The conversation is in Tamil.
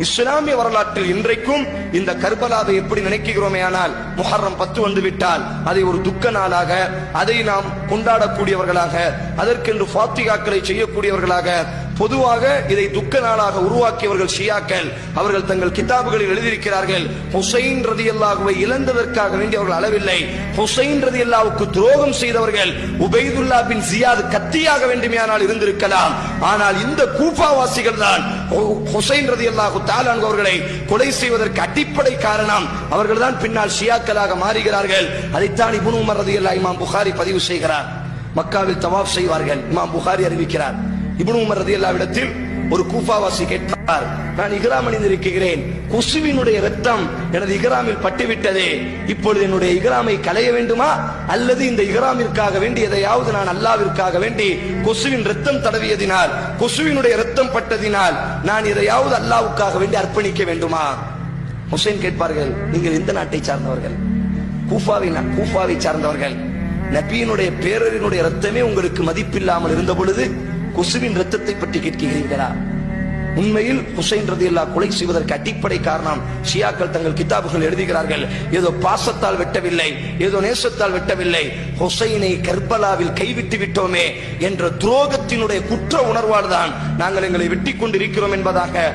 இஸ்லாமிய வரலாற்றில் இன்றைக்கும் இந்த கர்பலாவை எப்படி நினைக்கிறோமே ஆனால் முஹர்ரம் பத்து வந்து விட்டால் அதை ஒரு துக்க நாளாக அதை நாம் கொண்டாடக்கூடியவர்களாக அதற்கென்று ஃபாத்திகாக்களை செய்யக்கூடியவர்களாக பொதுவாக இதை துக்க நாளாக உருவாக்கியவர்கள் ஷியாக்கள் அவர்கள் தங்கள் கிதாபுகளில் எழுதியிருக்கிறார்கள். ஹுசைன் ரதி அல்லாஹுவை இழந்ததற்காக வேண்டி அவர்கள் அளவில்லை ஹுசைன் ரதி அல்லாவுக்கு துரோகம் செய்தவர்கள் உபைதுல்லா பின் ஜியாது கத்தியாக வேண்டுமையானால் இருந்திருக்கலாம். ஆனால் இந்த கூஃபாவாசிகள் தான் ஹுசைன் ரதி அல்லாஹு தாலான் அவர்களை கொலை செய்வதற்கு அடிப்படை காரணம். அவர்கள் தான் பின்னால் ஷியாக்களாக மாறுகிறார்கள். அதைத்தான் இபுன் உமர் ரதி அல்லா இமாம் புகாரி பதிவு செய்கிறார். மக்காவில் தவாப் செய்வார்கள். இமாம் புகாரி அறிவிக்கிறார். இப்னு உமர் ரதியல்லாவிடத்தில் ஒரு கூஃபாவாசி கேட்டார். நான் இகராம் அணிந்திருக்கிறேன். கொசுவினுடைய ரத்தம் எனது இகராமில் பட்டுவிட்டதே. இப்பொழுது என்னுடைய இகராமை களைய வேண்டுமா? அல்லது இந்த இகராமிற்காக வேண்டி எதையாவது நான் அல்லாவிற்காக வேண்டி கொசுவின் ரத்தம் தடவியதினால் கொசுவினுடைய ரத்தம் பட்டதினால் நான் எதையாவது அல்லாவுக்காக வேண்டி அர்ப்பணிக்க வேண்டுமா? ஹுசைன் கேட்பார்கள் நீங்கள் எந்த நாட்டை சார்ந்தவர்கள்? கூஃபாவை கூஃபாவை சார்ந்தவர்கள். நபியினுடைய பேரரினுடைய ரத்தமே உங்களுக்கு மதிப்பில்லாமல் இருந்த பொழுது கொசுவின் ரத்தத்தை பற்றி கேட்கிறீர்களா? உண்மையில் ஹுசைன் ரதி அல்லா கொலை செய்வதற்கு அடிப்படை காரணம் ஷியாக்கள் தங்கள் கிதாபுகள் எழுதுகிறார்கள். ஏதோ பாசத்தால் வெட்டவில்லை ஏதோ நேசத்தால் வெட்டவில்லை. ஹுசைனை கர்பலாவில் கைவிட்டு விட்டோமே என்ற துரோகத்தினுடைய குற்ற உணர்வால் தான் நாங்கள் எங்களை வெட்டி கொண்டிருக்கிறோம் என்பதாக